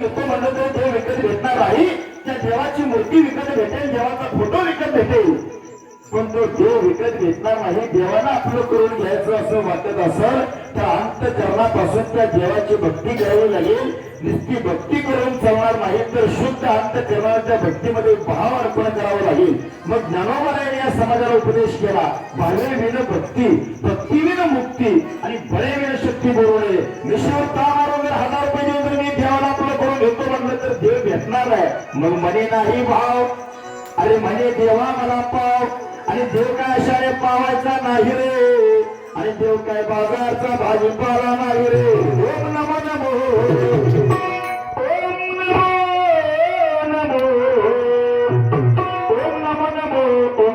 घेतो म्हणलं तो देव विकत भेटणार नाही. त्या देवाची मूर्ती विकत भेटेल देवाचा फोटो विकत भेटेल. पण तो देव विकत घेतणार नाही. देवाला आपलं करून घ्यायचं असं वाटत असेल तर अंतकरणापासून त्या देवाची भक्ती घ्यावी लागेल. नुसती भक्ती करून चालणार नाही तर शुद्ध अंतकरणाच्या भक्तीमध्ये भाव अर्पण करावा लागेल. मग ज्ञानोबारायने या समाजाला उपदेश केला. भावे विन भक्ती भक्तीविन मुक्ती आणि बळे नाही भाव अरे म्हणे देवा मला पाव आणि देव काय अशाने पावायचा नाही रे? आणि देव काय बाजारचा भाजीपाला नाही रे? ओम नमो नमो. ओम नमो नमो. ओम नमो नमो.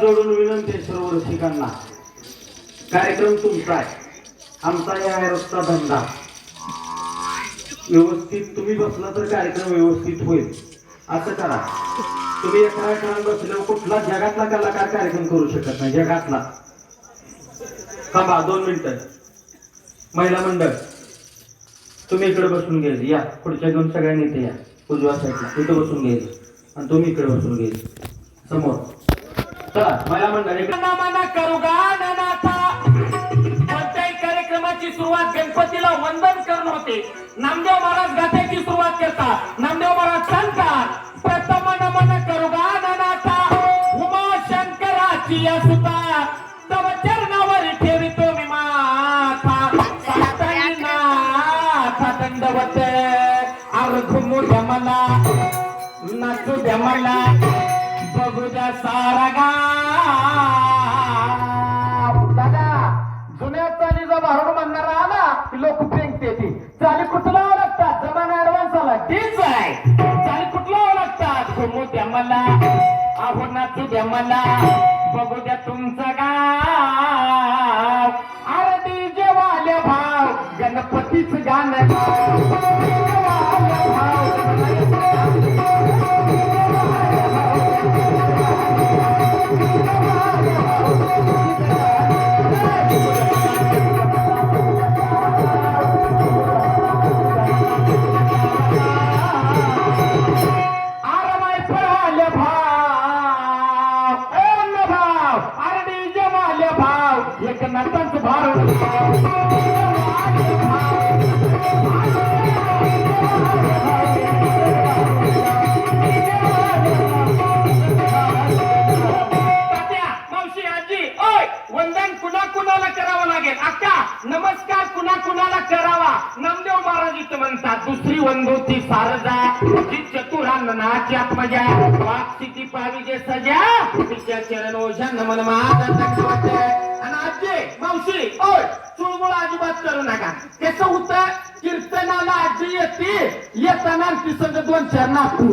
जोडून विनंती आहे सर्व रसिकांना कार्यक्रम तुमचा आहे आमचा या आहे रस्ता धंदा व्यवस्थित तुम्ही बसला तर कार्यक्रम व्यवस्थित होईल. असं करा. तुम्ही एका एका बसल्यावर कुठला जगातला कलाकार कार्यक्रम करू शकत नाही जगातला. थांबा दोन मिनिटं. महिला मंडळ तुम्ही इकडे बसून घ्यायचे या पुढच्या दोन सगळ्यांनी इथे या. उजव्या साईडला इथं बसून घ्यायचे आणि तुम्ही इकडे बसून घ्यायचे समोर. चला महिला मंडळ इकडे. करू गा कार्यक्रमाची सुरुवात गणपतीला वंदन करून नामदेव महाराज गाथ्याची सुरुवात करतात. नामदेव महाराज सांगतात प्रथम नमन करू गाननाथा हो, उमा शंकराची असुता. तव चरणावर ठेवितो मी माथा. साताई नाथा दंडवत अर्घुमू द्या मला नाचू द्या मला. बघू द्या सारा गा मला. आहो नाचू द्या मला. बघू द्या तुमचं गाव. आरती जेवाल्या भाव गणपतीच गाणं भाव एक मजा आत्मजा वापसीची पावी जे सजा. तिच्या चरण ओझा नमन माझा आणि आजी मावशी ओय चुळबुळ अजिबात करू नका. कसं उत्तर कीर्तनाला आजी येते. येताना तिसंग दोन चार नातू.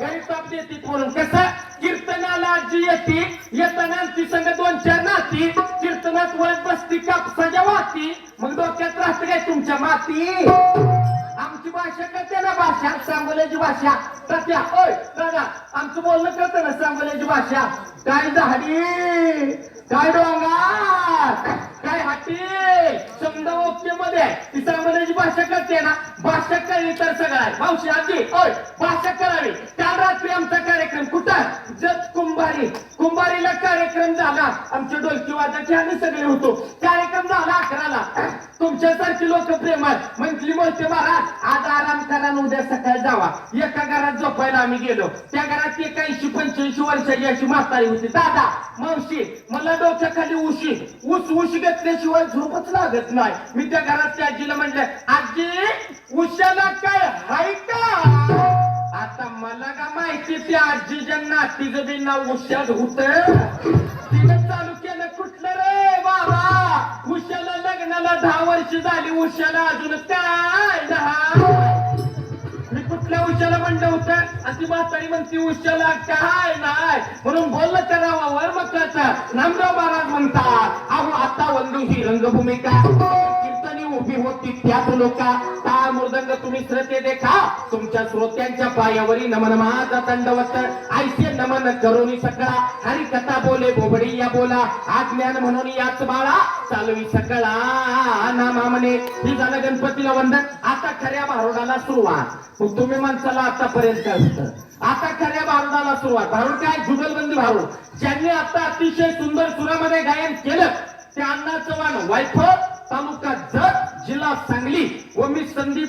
घरी ताप देते म्हणून कसं? कीर्तनाला आजी येते. येताना तिसंग दोन चार नाती. कीर्तनात वळत बसती कापसाच्या वाती मग डोक्यात राहते काय तुमच्या माती? आमची भाषा करते ना भाषा? सांगोल्याची भाषा. सत्या ओय दादा आमचं बोलणं करते ना सांगोल्याची भाषा? काय झाडी काय डोंगार काय हाती. समजा ओके मध्ये ती सांगोल्याची भाषा करते ना? भाषा कळली तर सगळं आहे मावशी आजी ओय भाषा करावी काल रात्री आमचा कार्यक्रम झाला आमचे डोलकी वाजाचे आम्ही सगळे होतो. कार्यक्रम झाला अकराला. तुमच्यासारखी लोक प्रेमात म्हटली मोठे महाराज आज आराम करा उद्या सकाळी जावा. एका घरात झोपायला आम्ही गेलो. त्या घरात एकाऐंशी पंच्याऐंशी वर्षाची अशी म्हातारी होती. दादा मावशी मला डोक्याखाली उशी ऊस उशी घेतल्याशिवाय झोपच लागत नाही. मी त्या घरात आजीला म्हटलं आजी उशाला काय हाय का? आता मला का माहिती त्या आजीच्या नातीचं बी नाव उशाद होत? तिनं चालू केलं कुठलं रे बाबा? उशाला लग्नाला दहा वर्ष झाली उशाला अजून काय दहा? मी कुठल्या उशाला म्हणलं होतं? आणि ती म्हातारी म्हणती उशाला काय नाही. म्हणून बोललं त्या नावावर मग त्याचं महाराज म्हणतात अहो आता वंदू ही रंगभूमिका उभी होती त्याच लोका टाळ मृदंग तुम्ही श्रद्धे देखा. तुमच्या श्रोत्यांच्या पायावरी नमन माझा दंडवत. आयसे नमन करोनी सकळा. हरी कथा बोले बोबडी या बोला. आज्ञान म्हणून याच बाळा. चालवी सकळा. ना मामने. ही झालं गणपतीला वंदन. आता खऱ्या भारुडाला सुरुवात. मग तुम्ही माणसाला आतापर्यंत काय आता खऱ्या भारुडाला सुरुवात. भारुड काय? जुगलबंदी भारुड. ज्यांनी आता अतिशय सुंदर सुरामध्ये गायन केलं ते अण्णा चव्हाण वायफळ तालुका जत जिल्हा सांगली व मी संदीप